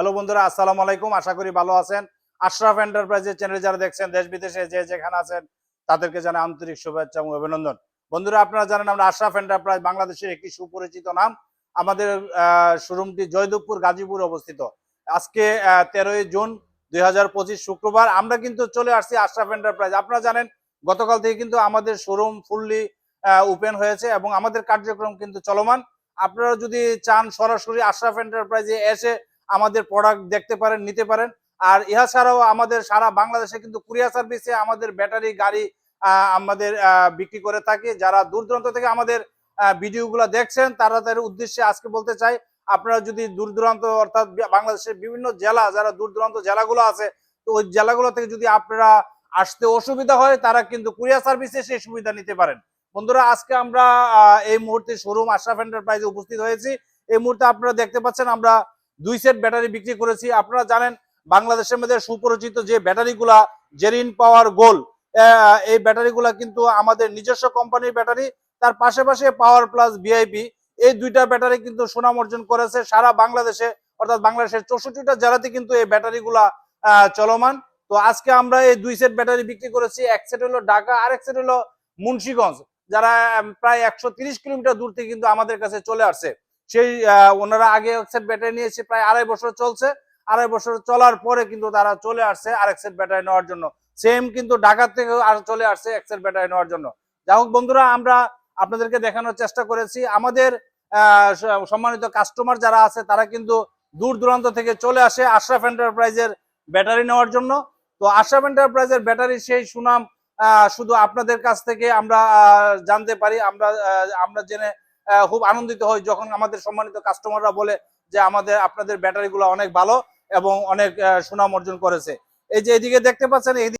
Hello বন্ধুরা, আসসালামু আলাইকুম। আশা করি ভালো আছেন। আশরাফ এন্টারপ্রাইজের চ্যানেল যারা দেখছেন, দেশ বিদেশে যে যেখানে আছেন, তাদেরকে জানাই আন্তরিক শুভেচ্ছা এবং অভিনন্দন। বন্ধুরা, আপনারা জানেন আমরা আশরাফ এন্টারপ্রাইজ বাংলাদেশের একটি সুপরিচিত নাম। আমাদের শোরুমটি জয়দেবপুর গাজীপুর অবস্থিত। আজকে তেরোই জুন দুই হাজার পঁচিশ শুক্রবার। আমরা কিন্তু চলে আসছি আশরাফ এন্টারপ্রাইজ আপনারা জানেন, গতকাল থেকে কিন্তু আমাদের শোরুম ফুললি ওপেন হয়েছে এবং আমাদের কার্যক্রম কিন্তু চলমান। আপনারা যদি চান সরাসরি আশরাফ এন্টারপ্রাইজে এসে আমাদের প্রোডাক্ট দেখতে পারেন, নিতে পারেন। আর ইহা ছাড়াও আমাদের সারা বাংলাদেশে কিন্তু কুরিয়ার সার্ভিসে আমাদের ব্যাটারি, গাড়ি আমাদের বিক্রি করে থাকি। যারা দূর দূরান্ত থেকে আমাদের ভিডিওগুলো দেখছেন, তারা তাদের উদ্দেশ্যে আজকে বলতে চাই, আপনারা যদি দূর দূরান্ত অর্থাৎ বাংলাদেশের বিভিন্ন জেলা, যারা দূর দূরান্ত জেলাগুলো আছে, তো ওই জেলাগুলো থেকে যদি আপনারা আসতে অসুবিধা হয়, তারা কিন্তু কুরিয়ার সার্ভিসে সেই সুবিধা নিতে পারেন। বন্ধুরা, আজকে আমরা এই মুহূর্তে শোরুম আশরাফ এন্টারপ্রাইজে উপস্থিত হয়েছি। এই মুহূর্তে আপনারা দেখতে পাচ্ছেন আমরা দুই সেট ব্যাটারি বিক্রি করেছি। আপনারা জানেন, বাংলাদেশের মধ্যে সুপরিচিত যে ব্যাটারিগুলা জেরিন পাওয়ার গোল এই ব্যাটারিগুলা কিন্তু আমাদের নিজস্ব কোম্পানির ব্যাটারি, তার পাশাপাশি পাওয়ার প্লাস ভিআইপি এই দুইটা ব্যাটারি কিন্তু সুনাম অর্জন করেছে সারা বাংলাদেশে, অর্থাৎ বাংলাদেশের চৌষট্টিটা জেলাতে কিন্তু এই ব্যাটারিগুলা চলমান। তো আজকে আমরা এই দুই সেট ব্যাটারি বিক্রি করেছি, এক সেট হলো ঢাকা আর এক সেট হলো মুন্সিগঞ্জ, যারা প্রায় একশো কিলোমিটার দূর থেকে কিন্তু আমাদের কাছে চলে আসছে। সেই ওনারা আগে এক সেট ব্যাটারি নিয়েছে, প্রায় আড়াই বছর চলছে। আড়াই বছর চলার পরে কিন্তু তারা চলে আসছে আরেক সেট ব্যাটারি নেওয়ার জন্য। সেম কিন্তু ঢাকা থেকে আর চলে আসছে এক সেট ব্যাটারি নেওয়ার জন্য। যাই বন্ধুরা, আমরা আপনাদেরকে দেখানোর চেষ্টা করেছি। আমাদের সম্মানিত কাস্টমার যারা আছে, তারা কিন্তু দূর দূরান্ত থেকে চলে আসে আশরাফ এন্টারপ্রাইজের ব্যাটারি নেওয়ার জন্য। তো আশরাফ এন্টারপ্রাইজের ব্যাটারি সেই সুনাম শুধু আপনাদের কাছ থেকে আমরা জানতে পারি। আমরা আমরা জেনে খুব আনন্দিত হই যখন আমাদের সম্মানিত কাস্টমাররা বলে যে আমাদের, আপনাদের ব্যাটারিগুলো অনেক ভালো এবং অনেক সুনাম অর্জন করেছে। এই যে এদিকে দেখতে পাচ্ছেন